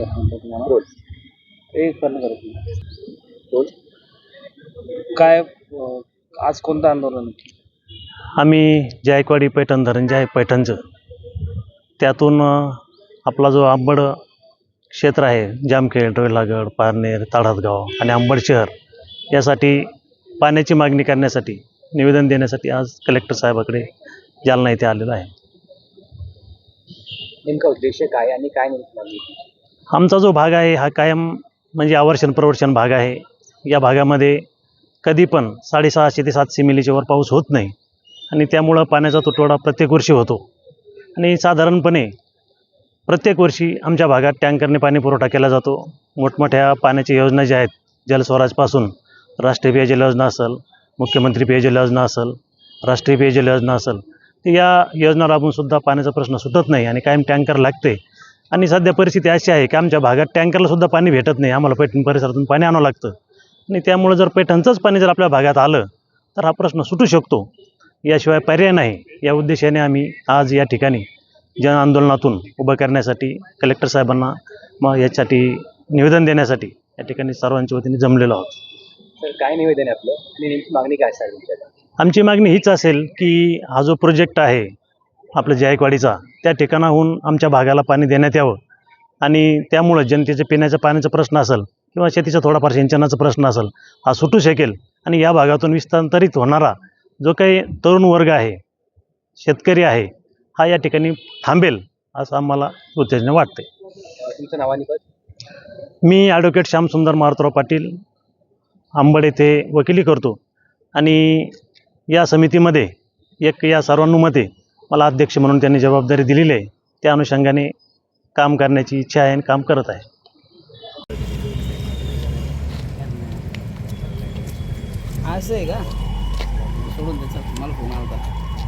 मतदारसंघ तुम्हाला. ते करणं गरज नाही काय अं, आज कोणतं आंदोलन आम्ही जायकवाडी पैठण धरण जे आहे पैठणचं. त्यातून अ, आपला जो आंबड क्षेत्र आहे जामखेड रवेलागड पारनेर ताडहातगाव आणि आंबड शहर यासाठी पाण्याची मागणी करण्यासाठी निवेदन देण्यासाठी आज कलेक्टर साहेबाकडे जालना येथे आलेलो आहे. नेमका उद्देश काय आणि काय नेमकी मागणी आमचा जो भाग आहे हा कायम म्हणजे आवर्षण प्रवर्षण भाग आहे. या भागामध्ये कधी पण साडेसहाशे ते सातशे मिलीच्या वर पाऊस होत नाही. आणि त्यामुळं पाण्याचा तुटवडा प्रत्येक वर्षी होतो. आणि साधारणपणे प्रत्येक वर्षी आमच्या भागात टँकरने पाणी पुरवठा केला जातो. मोठमोठ्या पाण्याच्या योजना ज्या आहेत जलस्वराजपासून राष्ट्रीय पेयजल योजना असेल मुख्यमंत्री पेयजल योजना असेल राष्ट्रीय पेयजल योजना असेल तर या योजना राबूनसुद्धा पाण्याचा प्रश्न सुटत नाही आणि कायम टँकर लागते. आणि सध्या परिस्थिती अशी आहे की आमच्या भागात टँकरला सुद्धा पाणी भेटत नाही. आम्हाला पैठण परिसरातून पाणी आणावं लागतं. आणि त्यामुळं जर पैठणचंच पाणी जर आपल्या भागात आलं तर हा प्रश्न सुटू शकतो. याशिवाय पर्याय नाही. या उद्देशाने आम्ही आज या ठिकाणी जन आंदोलनातून उभं करण्यासाठी कलेक्टर साहेबांना मग यासाठी निवेदन देण्यासाठी या ठिकाणी सर्वांच्या वतीने जमलेलो आहोत. तर काय निवेदन आहे आपलं? आणि नेमकी मागणी काय आमची मागणी हीच असेल की हा जो प्रोजेक्ट आहे आपलं जायकवाडीचा त्या ठिकाणाहून आमच्या भागाला पाणी देण्यात यावं. आणि त्यामुळं जनतेच्या पिण्याच्या पाण्याचा प्रश्न असेल किंवा शेतीचा थोडाफार सिंचनाचा प्रश्न असेल हा सुटू शकेल. आणि या भागातून विस्तांतरित होणारा जो काही तरुण वर्ग आहे शेतकरी आहे हा या ठिकाणी थांबेल असं आम्हाला उत्तेजन वाटते तुमचं मी ॲडव्होकेट श्यामसुंदर मारुतराव पाटील आंबड येथे वकिली करतो. आणि या समितीमध्ये एक या सर्वांनुमते मला अध्यक्ष म्हणून त्यांनी जबाबदारी दिलेली आहे. त्या अनुषंगाने काम करण्याची इच्छा आहे आणि काम करत आहे. असं आहे का? सोडून द्यायचं मला फोन आला